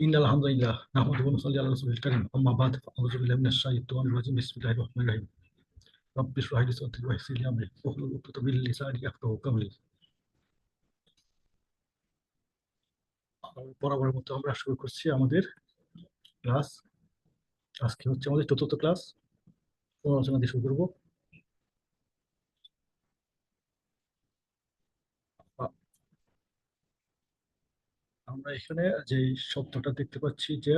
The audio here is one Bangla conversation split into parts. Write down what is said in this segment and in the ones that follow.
إن الحمد لله نحمده ونصلي على رسوله الكريم أما بعد فأعوذ بالله من الشيطان الرجيم بسم الله الرحمن الرحيم رب اشرح لي صدري ويسر لي أمري واحلل عقدة من لساني يفقهوا قولي বরাবরের মতো আমরা শুরু করছি আমাদের ক্লাস আজকে হচ্ছে আমাদের চতুর্থ ক্লাস আলোচনা দিয়ে শুরু করবো আমরা এখানে যে শব্দটা দেখতে পাচ্ছি যে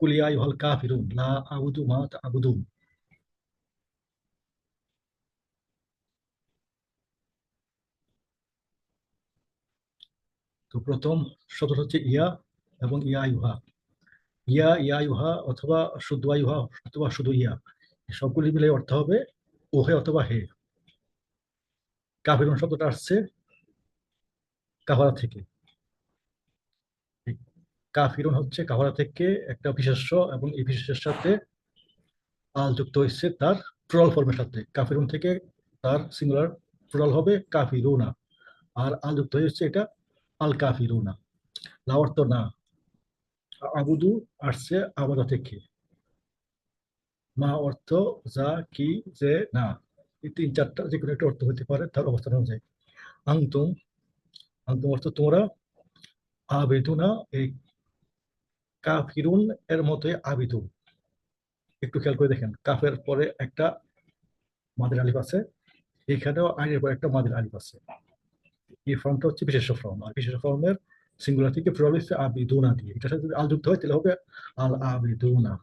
কুলিয়া ইউহাল কাফিরুন, লা আবুদু মা তা'বুদুন। তো প্রথম শব্দটা হচ্ছে ইয়া এবং ইয়া ইউহা ইয়া ইয়া ইউহা অথবা শুদ্ধ ইউহা অথবা শুধু ইয়া সবগুলি মিলে অর্থ হবে ওহে অথবা হে। কাফিরুন শব্দটা আসছে কাফারা থেকে। কাফিরুন হচ্ছে কাফারা থেকে একটা বিশেষ্য এবং এই বিশেষের সাথে আল যুক্ত হয়েছে তার প্লুরাল ফর্মের সাথে। কাফিরুন থেকে তার সিঙ্গুলার প্লুরাল হবে কাফিরুনা। আর আল যুক্ত হয়েছে এটা আল কাফিরুনা লা অর্থ না। আবুদু আসছে আবাদা থেকে। মা অর্থ যা, কি, যে, না। এই তিন চারটা যে কোনো একটা অর্থ হতে পারে তার অবস্থান অনুযায়ী। আংতুম আংতুম অর্থ তোমরা। আবেদুনা, এই কাফিরুন এর মতোই আবিদু একটু খেয়াল করে দেখেন, কাফের পরে একটা মাদের আলিফ আছে, এখানেও আইনের পরে একটা মাদের আলিফ আছে। এই ফর্মটা হচ্ছে বিশেষ ফর্ম, আর বিশেষ ফর্মের সিঙ্গুলার থেকে প্লুরাল আবিদুনা দিয়ে। এটার সাথে যদি আল যুক্ত হয়, তাহলে হবে আল আবিদুনা।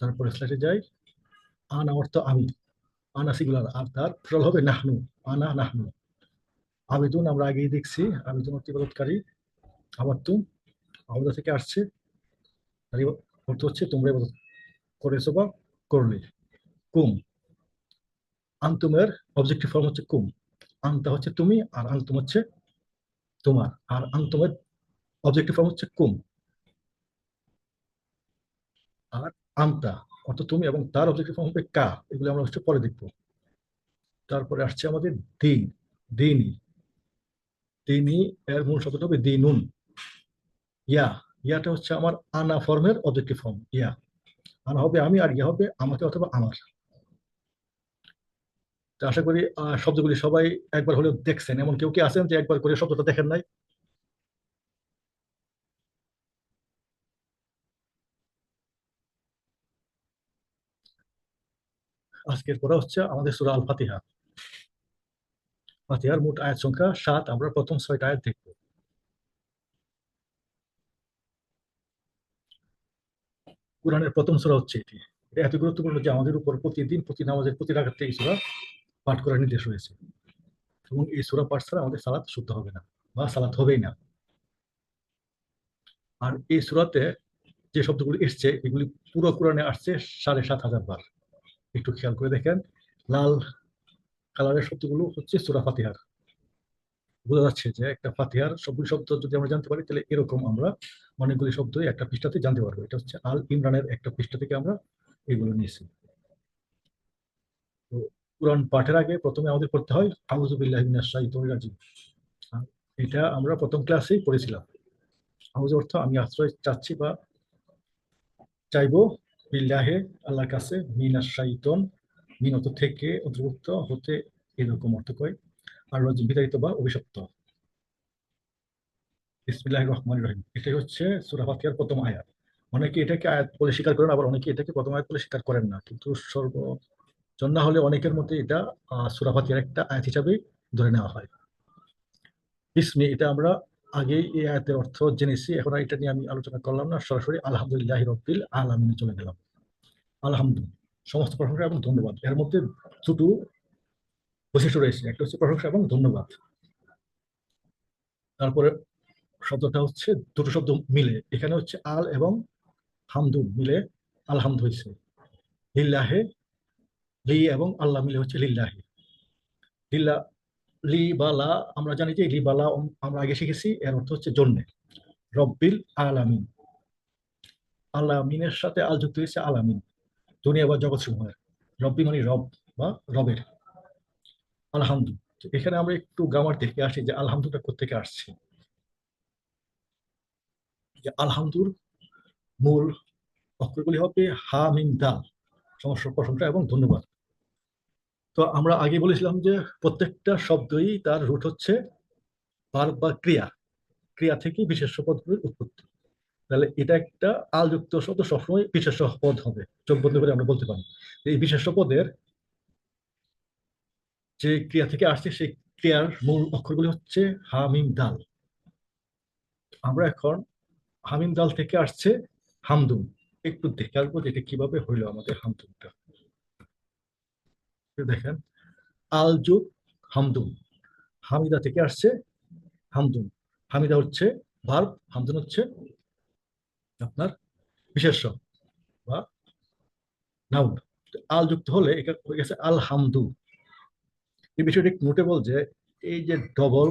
তারপরে স্লাইডে যাই। আনা অর্থ আমি আনা সিঙ্গুলার আর তার প্লুরাল হবে নাহনু। আনা নাহনু। আবেদন আমরা আগেই দেখছি। আবেদন অর্থ আবার তুম আমাদের থেকে আসছে। অর্থ হচ্ছে, তোমরা ইবাদত করেছ বা করলে কুম। আন্তুমের অবজেক্টিভ ফর্ম হচ্ছে কুম। আন্তা হচ্ছে তুমি, আর আন্তুম হচ্ছে তোমার। আর আন্তুমের অবজেক্টিভ ফর্ম হচ্ছে কুম। আর আন্তা, অর্থাৎ তুমি এবং তার অবজেক্টিভ ফর্ম হবে কা। এগুলো আমরা হচ্ছে পরে দেখব। তারপরে আসছে আমাদের দিন। দিনই তিনি এর মূল শব্দটা হবে দিনুন। ইয়া, ইয়াটা হচ্ছে আমার আনা ফর্মের অবজেক্টিভ ফর্ম, ইয়া। আনা হবে আমি আর ইয়া হবে আমাকে অথবা আমার। তো আশা করি শব্দগুলি সবাই একবার হলেও দেখছেন, এমন কেউ কি আছেন যে একবার করে শব্দটা দেখেন নাই? আজকের পড়া হচ্ছে আমাদের সুরা আল ফাতিহা ফাতিহার মোট আয়াত সংখ্যা সাত, আমরা প্রথম ছয়টা আয়াত দেখব। কোরআনের প্রথম সুরা হচ্ছে এটি। এত গুরুত্বপূর্ণ যে আমাদের উপর প্রতিদিন, প্রতি নামাজের প্রতি রাখাতে এই সুরা পাঠ করার নির্দেশ হয়েছে এবং এই সুরা পাঠ ছাড়া আমাদের সালাত শুদ্ধ হবে না বা সালাত হবেই না। আর এই সুরাতে যে শব্দগুলি এসছে, এগুলি পুরো কোরআনে আসছে সাড়ে সাত হাজার বার। একটু খেয়াল করে দেখেন, লাল কালারের শব্দগুলো হচ্ছে সুরা ফাতিহার। বোঝা যাচ্ছে যে একটা ফাতিহার সবগুলি শব্দ যদি আমরা জানতে পারি, তাহলে এরকম আমরা অনেকগুলি শব্দ একটা পৃষ্ঠাতে জানতে পারব। এটা হচ্ছে আল ইমরানের একটা পৃষ্ঠা থেকে আমরা এগুলো নিয়েছি। তো কোরআন পাঠের আগে প্রথমে আমাদের পড়তে হয় আউজুবিল্লাহিমিনাশাইতানির এটা আমরা প্রথম ক্লাসেই পড়েছিলাম। আউজ অর্থ আমি আশ্রয় চাচ্ছি বা চাইব বিল্লাহে আল্লাহর কাছে মিনাশাইতন মিনত থেকে অন্তর্ভুক্ত হতে এরকম অর্থ কয়। আর বিতাড়িত বা অভিশপ্ত। ইসমিল্লাহ রহমান রহিম। এটাই হচ্ছে সুরা ফাতিহার প্রথম আয়াত। অনেকে এটাকে আয়াত বলে স্বীকার করেন, আবার অনেকে এটাকে প্রথম আয়াত বলে স্বীকার করেন না। কিন্তু সর্ব জন্না হলে অনেকের মধ্যে এটা সুরা ফাতিহার একটা আয়াত হিসাবে ধরে নেওয়া হয়। ইসমি এটা আমরা আগেই এই আয়াতের অর্থ জেনেছি। এখন এটা নিয়ে আমি আলোচনা করলাম না। সরাসরি আলহামদুলিল্লাহ রব্বিল আলমিনে চলে গেলাম। আলহামদুলিল্লাহ। সমস্ত প্রশংসা এবং ধন্যবাদ। এর মধ্যে দুটো বৈশিষ্ট্য রয়েছে একটা হচ্ছে প্রশংসা এবং ধন্যবাদ। তারপরে শব্দটা হচ্ছে দুটো শব্দ মিলে। এখানে হচ্ছে আল এবং হামদু মিলে আলহামদ হয়েছে। লিল্লাহে লি এবং আল্লাহ মিলে হচ্ছে লিল্লাহে। লিল্লা, লি বা লা, আমরা জানি যে লি বা লা আমরা আগে শিখেছি, এর অর্থ হচ্ছে জন্যে। রব্বিল আলামিন। আলামিনের সাথে আল যুক্ত হয়েছে আলামিন। দুনিয়া বা জগৎ সমূহের রব্বি মানে রব বা রবের। আলহামদু এখানে আমরা একটু গ্রামার দেখে আসি যে আলহামদুটা কোথেকে আসছে। যে আলহামদুর মূল অক্ষরগুলি হবে হা, মিম দাল সমস্ত প্রশংসা এবং ধন্যবাদ। তো আমরা আগে বলেছিলাম যে প্রত্যেকটা শব্দই তার রুট হচ্ছে ভার্ব বা ক্রিয়া। ক্রিয়া থেকে বিশেষ পদগুলির উৎপত্তি। তাহলে এটা একটা আলযুক্ত শব্দ সবসময় বিশেষ পদ হবে। চোখ বন্ধ করে আমরা বলতে পারি। এই বিশেষ পদের যে ক্রিয়া থেকে আসছে সেই ক্রিয়ার মূল অক্ষরগুলি হচ্ছে হামিম দাল। আমরা এখন হামিম দাল থেকে আসছে হামদুম একটু দেখে আসব যে এটা কীভাবে হইল আমাদের হামদুমটা দেখেন, আল যুগ হামদুম হামিদা থেকে আসছে হামদুম হামিদা হচ্ছে ভার্ব, হামদুন হচ্ছে আপনার বিশেষ বা নাউন। আল যুক্ত হলে এটা হয়ে গেছে আল হামদু এই বিষয়টি নোটেবল যে এই যে ডবল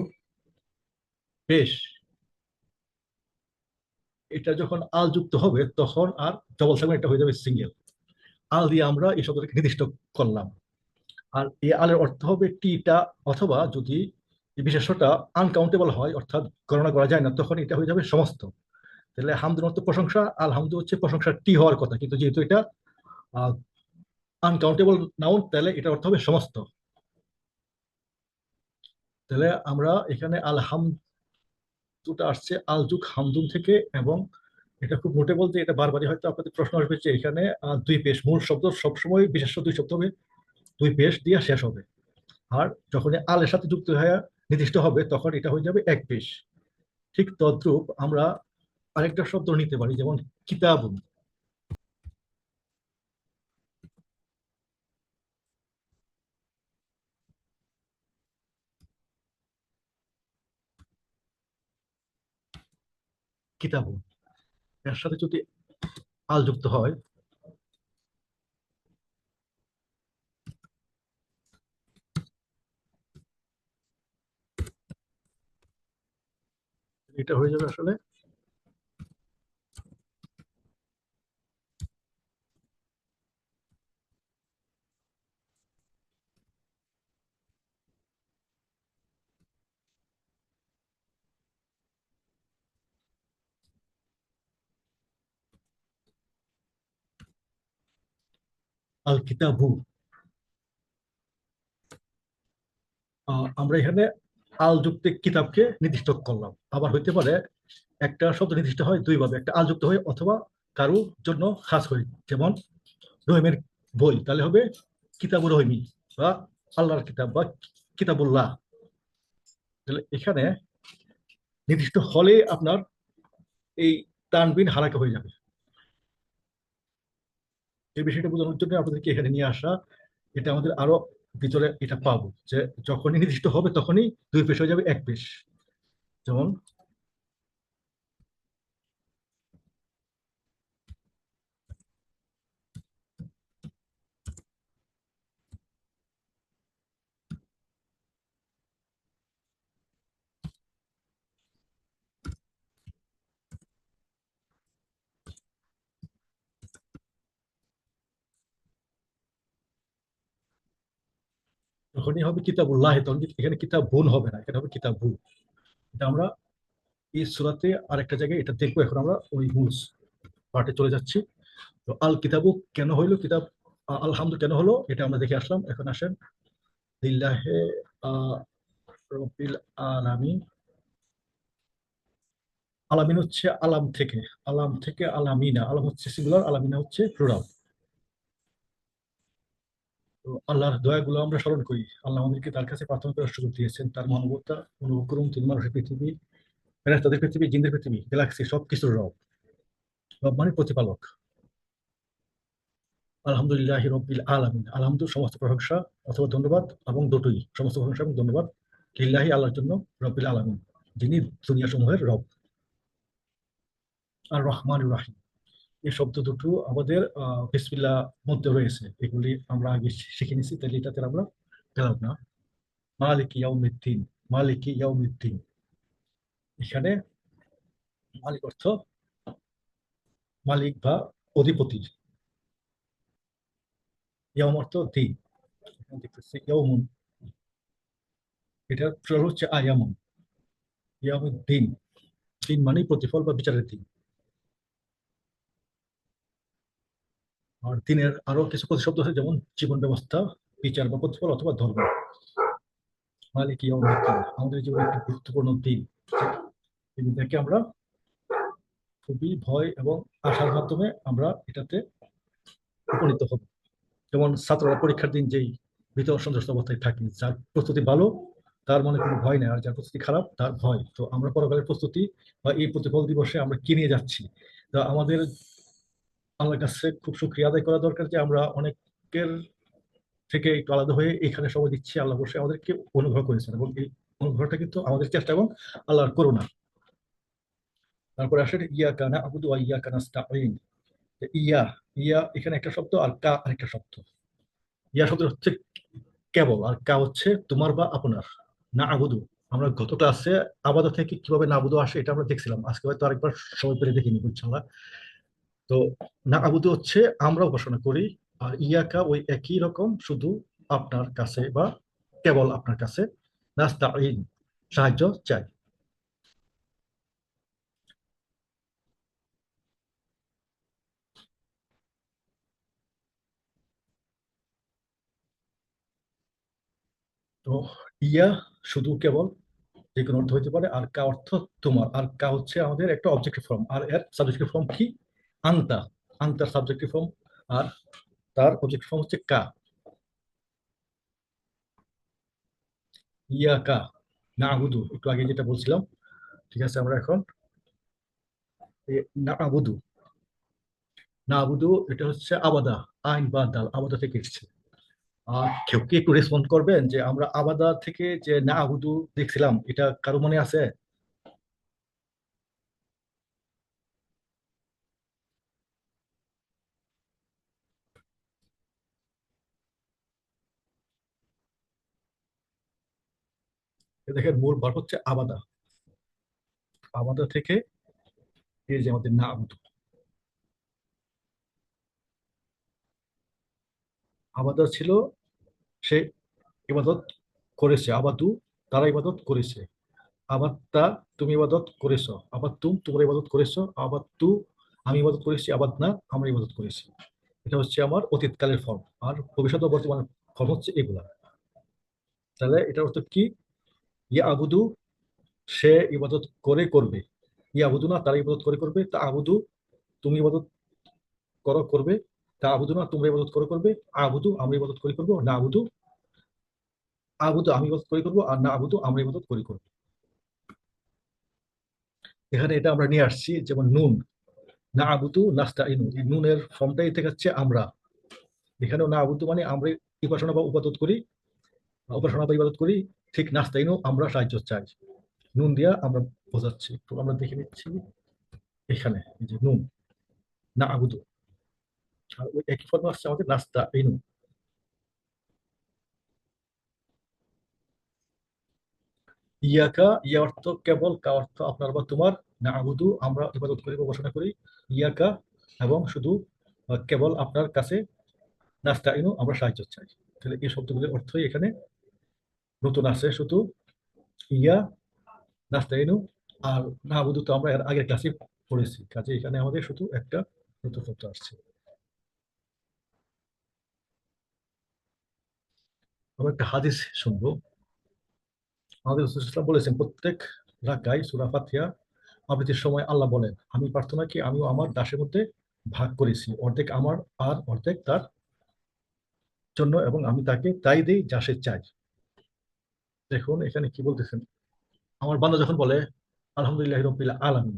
পেশ এটা যখন আল যুক্ত হবে তখন আর ডবল থাকবে এটা হয়ে যাবে সিঙ্গেল আল দিয়ে আমরা এই শব্দটাকে নির্দিষ্ট করলাম। আর এই আলের অর্থ হবে টিটা অথবা যদি বিশেষটা আনকাউন্টেবল হয়, অর্থাৎ গণনা করা যায় না, তখন এটা হয়ে যাবে সমস্ত। তাহলে হামদুর অর্থ প্রশংসা, আল হামদু হচ্ছে প্রশংসা টি হওয়ার কথা। কিন্তু যেহেতু এটা আনকাউন্টেবল নাউন তাহলে এটা অর্থ হবে সমস্ত। তাহলে আমরা এখানে আলহামদুটা আসছে আল আলজুক হামদুম থেকে এবং এটা খুব মোটে বলতে এটা বারবারই হয়তো আপনাদের প্রশ্ন আসবে যে এখানে দুই পেশ, মূল শব্দ সবসময় বিশেষ দুই শব্দ হবে, দুই পেশ দিয়ে শেষ হবে। আর যখন আলের সাথে যুক্ত হয়ে নির্দিষ্ট হবে, তখন এটা হয়ে যাবে এক পেশ। ঠিক তদ্রূপ আমরা আরেকটা শব্দ নিতে পারি, যেমন কিতাবুন। কিতাবুন এর সাথে যদি আল যুক্ত হয় এটা হয়ে যাবে আসলে আল কিতাবু আমরা এখানে আল যুক্ত কিতাবকে নির্দিষ্ট করলাম। আবার হইতে পারে একটা শব্দ নির্দিষ্ট হয় দুইভাবে, একটা আল যুক্ত হয় অথবা কারও জন্য খাস হয়। যেমন রহিমের বই, তাহলে হবে কিতাবুর রহিমি বা আল্লাহর কিতাব বা কিতাবুল্লাহ। তাহলে এখানে নির্দিষ্ট হলে আপনার এই তানবিন হারাকে হয়ে যাবে। এই বিষয়টা বোঝানোর জন্য আপনাদেরকে এখানে নিয়ে আসা, এটা আমাদের আরও ভিতরে এটা পাবো যে যখনই নির্দিষ্ট হবে তখনই দুই পেশ হয়ে যাবে, এক পেশ। যেমন তখনই হবে কিতাব কিতাবুল্লাহ, তখন এখানে কিতাব বোন হবে না, এখানে হবে কিতাব। ভুল এটা আমরা এই সুরাতে আরেকটা জায়গায় এটা দেখব, এখন আমরা ওই মূল পার্টে চলে যাচ্ছি। তো আল কিতাবু কেন হইল, কিতাব আলহামদু কেন হলো, এটা আমরা দেখে আসলাম। এখন আসেন। লিল্লাহে আলামিন। হচ্ছে আলাম থেকে আলাম থেকে আলামিনা, আলাম হচ্ছে সিঙ্গুলার আলামিনা হচ্ছে প্লুরাল তো আল্লাহর দয়াগুলো আমরা স্মরণ করি। আল্লাহ আমাদেরকে তার কাছে প্রার্থনা করার সুযোগ দিয়েছেন। তার মানবতা অনুভব করুন তিনি মানুষের পৃথিবী তাদের পৃথিবী, জিন্দের পৃথিবী গ্যালাক্সি সব কিছুর রব রব মানে প্রতিপালক। আলহামদুলিল্লাহ রব্বিল আলমিন। আলহামদু সমস্ত প্রশংসা অথবা ধন্যবাদ এবং দুটোই। সমস্ত প্রশংসা এবং ধন্যবাদ লিল্লাহি আল্লাহর জন্য রব্বিল আলমিন, যিনি দুনিয়া সমূহের রব। আর রহমান রাহিম। এই শব্দ দুটো আমাদের বিসমিল্লা মধ্যে রয়েছে। এগুলি আমরা আগে শিখে নিছি তাহলে এটাতে আমরা গেলাম না। মালিক ইয়াউমিদ্দিন মালিক ইয়াউমিদ্দিন। এখানে মালিক অর্থ মালিক বা অধিপতি। ইয়াম অর্থ দিন। দেখতেছি ইয়ামুন এটা হচ্ছে আয়ামুন। ইয়ামুদ্দিন দিন মানে প্রতিফল বা বিচারের দিন। আর দিনের আরও কিছু প্রতিশব্দ আছে, যেমন জীবন ব্যবস্থা, বিচার বা প্রতিফল অথবা ধর্ম। মালিক আমাদের জীবনে একটি গুরুত্বপূর্ণ দিন। দিনটাকে আমরা খুবই ভয় এবং আশার মাধ্যমে আমরা এটাতে উপনীত হব। যেমন ছাত্ররা পরীক্ষার দিন যেই ভীত সন্ত্রস্ত অবস্থায় থাকি, যার প্রস্তুতি ভালো, তার মনে কোনো ভয় নেই, আর যার প্রস্তুতি খারাপ, তার ভয়। তো আমরা পরকালের প্রস্তুতি বা এই প্রতিফল দিবসে আমরা কি নিয়ে যাচ্ছি? তো আমাদের আল্লাহর কাছে খুব সুক্রিয়া আদায় করা দরকার যে আমরা অনেকের থেকে একটু আলাদা হয়ে এখানে সময় দিচ্ছি। আল্লাহ বসে আমাদেরকে অনুগ্রহ করেছেন এবং এই অনুগ্রহটা কিন্তু আমাদের চেষ্টা এবং আল্লাহর করুণা। তারপরে আসে ইয়া কানা আবুদু ইয়া কানা স্তাইন ইয়া ইয়া এখানে একটা শব্দ আর কা আরেকটা শব্দ। ইয়া শব্দ হচ্ছে কেবল, আর কা হচ্ছে তোমার বা আপনার। না আবুদু আমরা গত ক্লাসে আবাদা থেকে কীভাবে না আবুদু আসে এটা আমরা দেখছিলাম। আজকে হয়তো আরেকবার সময় পেরে দেখিনি ইনশাল্লাহ তো না আবুদু হচ্ছে আমরা উপাসনা করি, আর ইয়াকা ওই একই রকম শুধু আপনার কাছে বা কেবল আপনার কাছে। সাহায্য চাই। তো ইয়া শুধু কেবল যে কোনো অর্থ হইতে পারে, আর কা অর্থ তোমার। আর কা হচ্ছে আমাদের একটা অবজেক্টিভ ফর্ম আর এর সাবজেক্টিভ ফর্ম কি? আন্তা আন্তার সাবজেক্টিভ ফর্ম আর তার অবজেক্টিভ ফর্ম হচ্ছে কা। ইয়া কা না আবুদু একটু আগে যেটা বলছিলাম, ঠিক আছে আমরা এখন না আবুদু না আবুদু এটা হচ্ছে আবাদা, আইন বা দাল, আবাদা থেকে এসেছে। আর কেউ কি একটু রেসপন্ড করবেন যে আমরা আবাদা থেকে যে না আবুদু দেখছিলাম, এটা কারও মনে আছে? দেখেন, মূল ভার হচ্ছে আবাদা। আবাদা থেকে এই যে আমাদের না আবুদু ছিল, সে ইবাদত করেছে। আবাদু, তারা ইবাদত করেছে। আবার তা তুমি ইবাদত করেছ। আবার তুম তোমরা ইবাদত করেছ। আবার তু আমি ইবাদত করেছি। আবার না আমরা ইবাদত করেছি। এটা হচ্ছে আমার অতীতকালের ফর্ম আর ভবিষ্যৎ ও বর্তমান ফর্ম হচ্ছে এগুলা। তাহলে এটা অর্থ কি? ইয়া আবুদু সে ইবাদত করে করবে। ইয়া আবুদু না, তারা ইবাদত করে করবে। তা আবুদু তুমি ইবাদত করো, করবে। তা আবুদু না, তোমরা ইবাদত করে, করবে। আবুদু, আমরা ইবাদত করে, করব। না আবুদু আবুদু আমি ইবাদত করে, করব। আর না আবুদু আমরা ইবাদত করে, করব। এখানে এটা আমরা নিয়ে আসছি, যেমন নুন। না আবুদু নাস্তা ইনু এই নুনের ফর্মটাই থেকে হচ্ছে আমরা। এখানেও না আবুদু মানে আমরা উপাসনা বা উপাদত করি, উপাসনা বা ইবাদত করি। ঠিক নাস্তা ইনু আমরা সাহায্য চাই। নুন দিয়া আমরা বোঝাচ্ছি তো আমরা দেখে নিচ্ছি। এখানে, এই যে নুন না আবুদু আর ওই একই ফর্মে আসছে আমাদের নাস্তা ইনু ইয়াকা ইয়া অর্থ কেবল কা অর্থ আপনার বা তোমার না আবুদু আমরা ইবাদত করি, উপাসনা করি। ইয়াকা, এবং শুধু, কেবল আপনার কাছে নাস্তা ইনু আমরা সাহায্য চাই। তাহলে এই শব্দগুলির অর্থই এখানে নতুন আছে শুধু ইয়া নাস্তা ইনু আর না আবুদু তো আমরা আগের ক্লাসে পড়েছি। কাজে এখানে আমাদের শুধু একটা নতুন শব্দ আসছে। আমরা একটা হাদিস শুনব। আমাদের রসুলাম বলেছেন, প্রত্যেক রাকাই সুরা ফাতিহা আবৃত্তির সময় আল্লাহ বলেন, আমি প্রার্থনা কি আমিও আমার দাসের মধ্যে ভাগ করেছি? অর্ধেক আমার আর অর্ধেক তার জন্য এবং আমি তাকে তাই দিই যা সে চাই দেখুন, এখানে কি বলতেছেন? আমার বান্দা যখন বলে, আলহামদুলিল্লাহ রবিল আলমী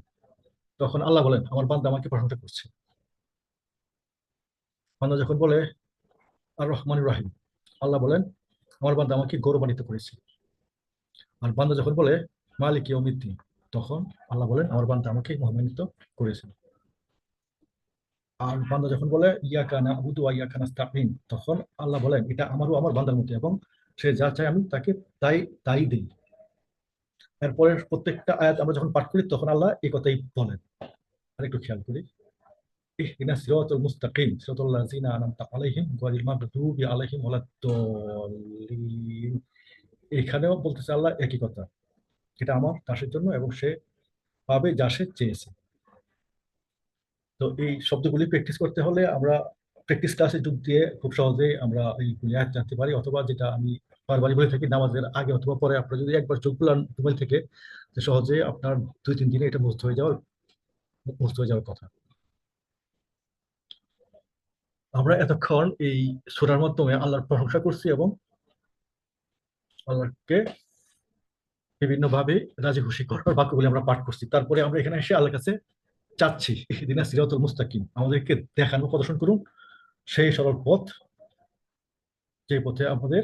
তখন আল্লাহ বলেন, আমার বান্দা আমাকে প্রশংসা করছে। বান্দা যখন বলে আর রহমান রাহিম, আল্লাহ বলেন, আমার বান্দা আমাকে গৌরবান্বিত করেছে। আর বান্দা যখন বলে, মালিক ইয়মিদ্দিন তখন আল্লাহ বলেন, আমার বান্দা আমাকে মহামান্বিত করেছেন আর বান্দা যখন বলে ইয়া কানা উদু ইয়া কানা তখন আল্লাহ বলেন, এটা আমারও, আমার বান্দার মতো এবং সে যা চায় আমি তাকে তাই তাই দিই। এরপরে প্রত্যেকটা আয়াত আমরা যখন পাঠ করি, তখন আল্লাহ এই কথাই বলেন। আর একটু খেয়াল করি। ইহদিনা সিরাতাল মুস্তাকিম, সিরাতাল আলাইহিম গায়রিল মাগদুবি আলাইহিম ওয়ালাদ-দাল্লিন এখানেও বলতেছে আল্লাহ একই কথা। এটা আমার দাসের জন্য এবং সে পাবে যা সে চেয়েছে। তো এই শব্দগুলি প্র্যাকটিস করতে হলে আমরা প্র্যাকটিস ক্লাসে যোগ দিয়ে খুব সহজেই আমরা এই আয়াত জানতে পারি, অথবা যেটা আমি বারবারই বলে থাকি, নামাজের আগে অথবা পরে আপনারা যদি একবার চোখ খুলান মোবাইল থেকে সহজে আপনার দুই তিন দিনে এটা মুস্ত হয়ে যাওয়ার মুস্ত হয়ে যাওয়ার কথা। আমরা এতক্ষণ এই সূরার মাধ্যমে আল্লাহর প্রশংসা করছি এবং আল্লাহকে বিভিন্নভাবে রাজি খুশি করার বাক্যগুলি আমরা পাঠ করছি। তারপরে আমরা এখানে এসে আল্লাহর কাছে চাচ্ছি, ইহদিনা সিরাতুল মুস্তাকিম আমাদেরকে দেখানো প্রদর্শন করুন। সেই সরল পথ, যে পথে আমাদের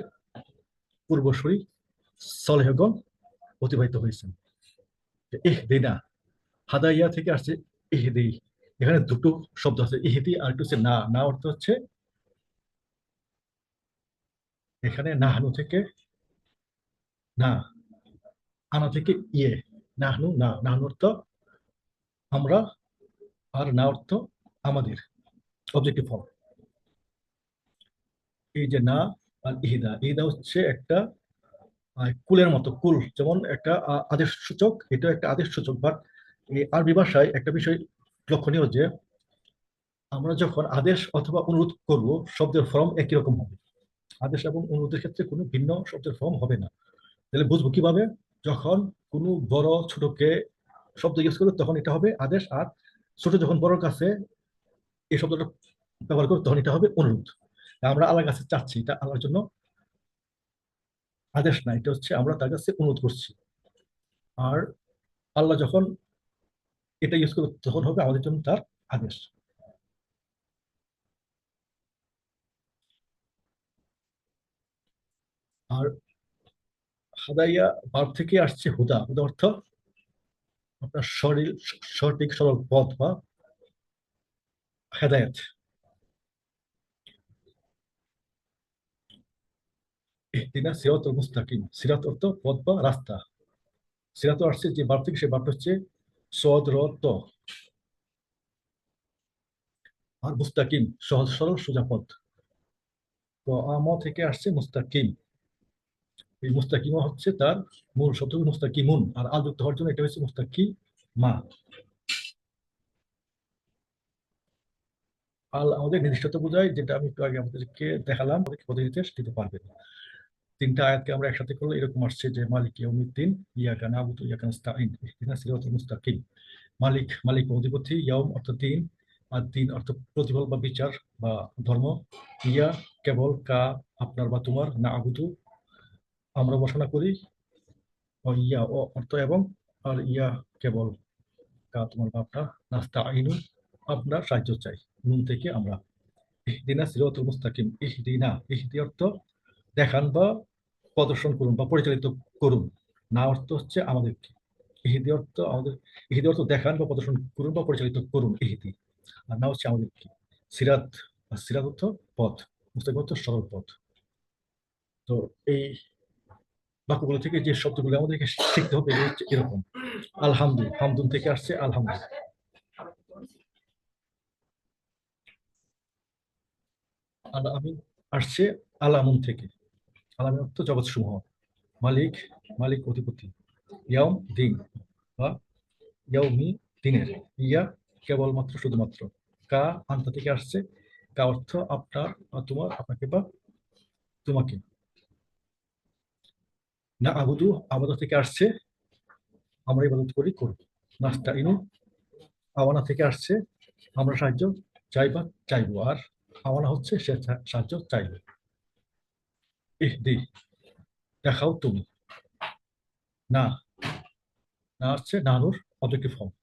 পূর্বসূরি সলেহগণ অতিবাহিত হয়েছেন। এহ দিনা হাদাইয়া থেকে আসছে ইহদি এখানে দুটো শব্দ আছে ইহদি আর একটু হচ্ছে না। না অর্থ হচ্ছে এখানে নাহানু থেকে না, আনা থেকে ইয়ে। নাহনু, না, নাহনু অর্থ আমরা আর না অর্থ আমাদের অবজেক্টিভ ফর্ম এই যে না আর ইহিদা ইহিদা হচ্ছে একটা কুলের মতো, কুল, যেমন একটা আদেশ সূচক এটা একটা আদেশ সূচক বাট এই আরবি ভাষায় একটা বিষয় লক্ষণীয় যে, আমরা যখন আদেশ অথবা অনুরোধ করব, শব্দের ফর্ম একই রকম হবে। আদেশ এবং অনুরোধের ক্ষেত্রে কোনো ভিন্ন শব্দের ফর্ম হবে না। তাহলে বুঝব কীভাবে? যখন কোনো বড়, ছোটকে শব্দ ইউজ করবে, তখন এটা হবে আদেশ, আর ছোট যখন বড়র কাছে এই শব্দটা ব্যবহার করবে, তখন এটা হবে অনুরোধ। আমরা আল্লাহর কাছে চাচ্ছি, এটা আল্লাহর জন্য আদেশ না, এটা হচ্ছে আমরা তার কাছে অনুরোধ করছি। আর আল্লাহ যখন এটা ইউজ করবে, তখন হবে আমাদের জন্য তার আদেশ। আর হাদাইয়া ভার্ব থেকে আসছে হুদা। হুদা অর্থ আপনার শরীর সঠিক সরল পথ বা হেদায়ত। মুস্তাকিম। সিরাত অর্থ পথ বা রাস্তা। সিরাত আসছে যে থেকে সে হচ্ছে সদ র ত আর মুস্তাকিম, সহজ সরল সোজা পথ। তো আম থেকে আসছে মুস্তাকিম। এই হচ্ছে তার মূল শব্দ মুস্তাকিমুন। আর আল যুক্ত হওয়ার জন্য এটা হচ্ছে মুস্তাকি মা আল আমাদের নির্দিষ্টতা বোঝায়, যেটা আমি একটু আগে আমাদেরকে দেখালাম, আমাদেরকে পদ্ধতিতে দিতে পারবেন তিনটা আয়াতকে আমরা একসাথে করলে এরকম আসছে যে মালিক ইয়াউমিদ্দিন, ইয়াকা নাবুদু, ইয়াকা নাস্তাইন ইহদিনা সিরাতাল মুস্তাকিম। মালিক মালিক অধিপতি, ইয়াউম অর্থ দিন, আর দিন অর্থ প্রতিফল বা বিচার বা ধর্ম। ইয়া, কেবল, কা, আপনার বা তোমার না আবুদু আমরা উপাসনা করি। ও ইয়া ও অর্থ এবং, আর ইয়া, কেবল, কা, তোমার বা আপনার নাস্তা আইনু আপনার সাহায্য চাই। নুন থেকে আমরা। ইহদিনা সিরাতুল মুস্তাকিম, ইহদিনা, ইহদি অর্থ দেখান বা প্রদর্শন করুন বা পরিচালিত করুন। না অর্থ হচ্ছে আমাদেরকে। ইহিদি অর্থ আমাদের ইহিদি অর্থ দেখান বা প্রদর্শন করুন বা পরিচালিত করুন ইহিদি। আর না হচ্ছে আমাদেরকে। সিরাত সিরাত অর্থ পথ। মুস্তাকিম অর্থ সরল পথ। তো এই বাক্যগুলো থেকে যে শব্দগুলো আমাদেরকে শিখতে হবে হচ্ছে এরকম। আলহামদুল। হামদুন থেকে আসছে আলহামদুল। আল আমিন আসছে আলামুন থেকে। আলামিন অর্থ জগৎ সমূহ মালিক মালিক অধিপতি। ইয়াম দিন বা ইয়াউমি দিনের। ইয়া কেবলমাত্র শুধুমাত্র। কা আন্তা থেকে আসছে। কা অর্থ আপনার তোমার, আপনাকে, বা তোমাকে। না আবুদু আবাদত থেকে আসছে। আমরা ইবাদত করি, করব। নাস্তা ইনু আওয়ানা থেকে আসছে। আমরা সাহায্য চাইবা, চাইব। আর আওয়ানা হচ্ছে সে, সাহায্য চাইবে। ইহদি দেখাও তুমি না না হচ্ছে নানুর অবজেক্টিভ ফর্ম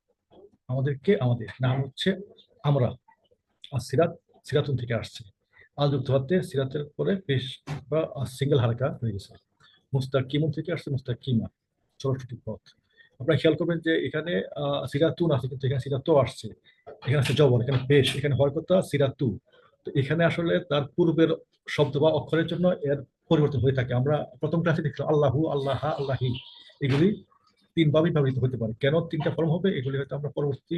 আমাদেরকে আমাদের নাম হচ্ছে আমরা আর সিরাত সিরাতুন থেকে আসছে আল যুক্ত হতে সিরাতের পরে পেশ বা সিঙ্গেল হালকা হয়ে গেছে মুস্তাকিমুন থেকে আসছে মুস্তাকিমা সরস্বতী পথ আপনারা খেয়াল করবেন যে এখানে সিরাতুন আছে কিন্তু এখানে সিরাতো আসছে এখানে আছে জবর এখানে পেশ এখানে হওয়ার কথা সিরাতু তো এখানে আসলে তার পূর্বের শব্দ বা অক্ষরের জন্য এর পরিবর্তন হয়ে থাকে। আমরা প্রথম ক্লাসে দেখলাম, আল্লাহু, আল্লাহ, আল্লাহি, এগুলি তিনভাবেই ব্যবহৃত হতে পারে। কেন তিনটা ফর্ম হবে? এগুলি হয়তো আমরা পরবর্তী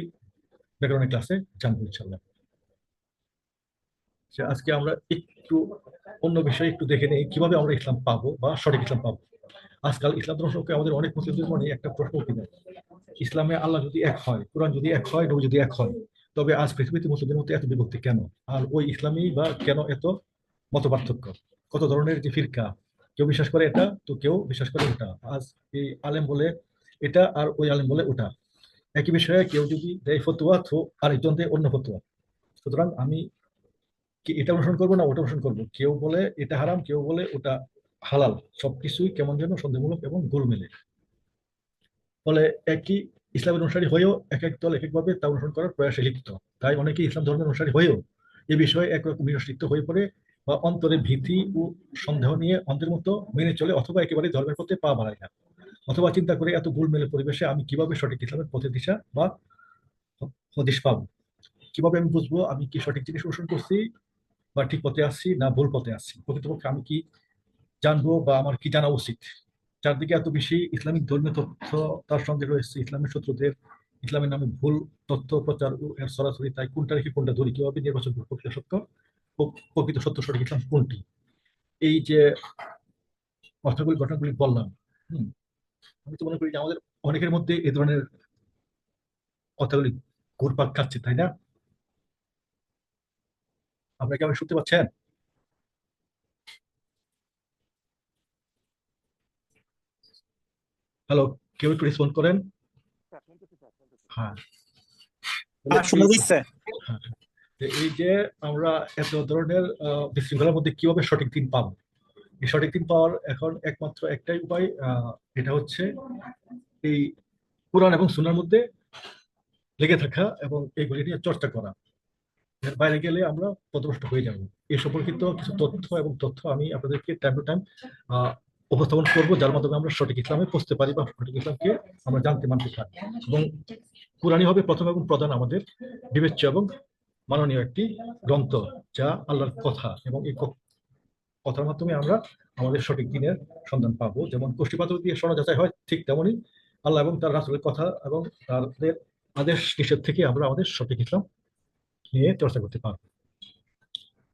ব্যাকরণের ক্লাসে জানব ইনশাল্লাহ যে আজকে আমরা একটু অন্য বিষয়ে একটু দেখে নেই, কীভাবে আমরা ইসলাম পাবো বা সঠিক ইসলাম পাবো? আজকাল ইসলাম ধর্ম সম্পর্কে আমাদের অনেক মুসলিমদের মনে একটা প্রশ্ন উঠে যায়। ইসলামে আল্লাহ যদি এক হয়, কোরআন যদি এক হয়, নবী যদি এক হয়, তবে আজ পৃথিবীতে মুসলিমদের মধ্যে এত বিভক্তি কেন? আর ওই ইসলামী বা কেন এত মত পার্থক্য কত ধরনের যে ফিরকা, কেউ বিশ্বাস করে এটা, তো কেউ বিশ্বাস করে ওটা। আজ এই আলেম বলে এটা আর ওই আলেম বলে ওটা। একই বিষয়ে কেউ যদি দেয় ফতুয়া, তো আরেকজন দেয় অন্য ফতুয়া। সুতরাং আমি এটা অনুসরণ করব না ওটা অনুসরণ করব? কেউ বলে এটা হারাম, কেউ বলে ওটা হালাল। সবকিছুই কেমন যেন সন্দেহমূলক এবং গোল মেলে ফলে একই ইসলামের অনুসারী হয়েও এক এক দল এক একভাবে তা অনুসরণ করার প্রয়াসে লিপ্ত। তাই অনেকে ইসলাম ধর্মের অনুসারী হয়েও এ বিষয়ে একরকম বিনষ্টিত হয়ে পড়ে বা অন্তরে ভীতি ও সন্দেহ নিয়ে অন্ধের মতো মেনে চলে অথবা একেবারে ধর্মের পথে পা বাড়ায় না। অথবা চিন্তা করে এত গোলমেলে পরিবেশে আমি কীভাবে সঠিক ইসলামের পথে দিশা বা হদিশ পাবো? কীভাবে আমি বুঝব আমি কি সঠিক জিনিস অনুসরণ করছি বা ঠিক পথে আসছি না ভুল পথে আসছি? প্রকৃতপক্ষে আমি কি জানব বা আমার কি জানা উচিত? চারদিকে এত বেশি ইসলামিক ধর্মীয় তথ্য তার সঙ্গে রয়েছে ইসলামের শত্রুদের। ইসলামের নামে ভুল তথ্য প্রচার ও এর সরাসরি তাই কোনটা রেখে কোনটা ধরি? কীভাবে নির্বাচন করব সত্য? প্রকৃত সত্য সঠিক ইসলাম কোনটি? এই যে কথাগুলি ঘটনাগুলি বললাম হম আমি তো মনে করি যে আমাদের অনেকের মধ্যে এ ধরনের কথাগুলি ঘুরপাক খাচ্ছে তাই না? আপনারা কি আমাকে শুনতে পাচ্ছেন? হ্যালো কেউ একটু রেসপন্ড করেন? হ্যাঁ। হ্যাঁ, শোনা যাচ্ছে হ্যাঁ, যে এই যে আমরা এত ধরনের বিশৃঙ্খলার মধ্যে কীভাবে সঠিক দিন পাবো? এই সঠিক দিন পাওয়ার এখন একমাত্র একটাই উপায় এটা হচ্ছে এই কোরআন এবং সুনার মধ্যে লেগে থাকা এবং এইগুলি নিয়ে চর্চা করা। এর বাইরে গেলে আমরা পথভ্রষ্ট হয়ে যাব। এই সম্পর্কিত কিছু তথ্য এবং তথ্য আমি আপনাদেরকে টাইম টু টাইম উপস্থাপন করব, যার মাধ্যমে আমরা সঠিক ইসলামে পৌঁছতে পারি বা সঠিক ইসলামকে আমরা জানতে মানতে পারি। এবং কোরআনই হবে প্রথম এবং প্রধান আমাদের বিবেচ্য এবং মাননীয় একটি গ্রন্থ, যা আল্লাহর কথা এবং এই কথার মাধ্যমে আমরা আমাদের সঠিক দিনের সন্ধান পাবো। যেমন কোষ্ঠীপাত্র দিয়ে স্বর্ণ যাচাই হয়, ঠিক তেমনই আল্লাহ এবং তার রাসুলের কথা এবং তাদের আদেশ নিষেধ থেকে আমরা আমাদের সঠিক ইসলাম নিয়ে চর্চা করতে পারব।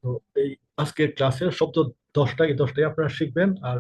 তো এই আজকের ক্লাসের শব্দ দশটা এই দশটাই আপনারা শিখবেন। আর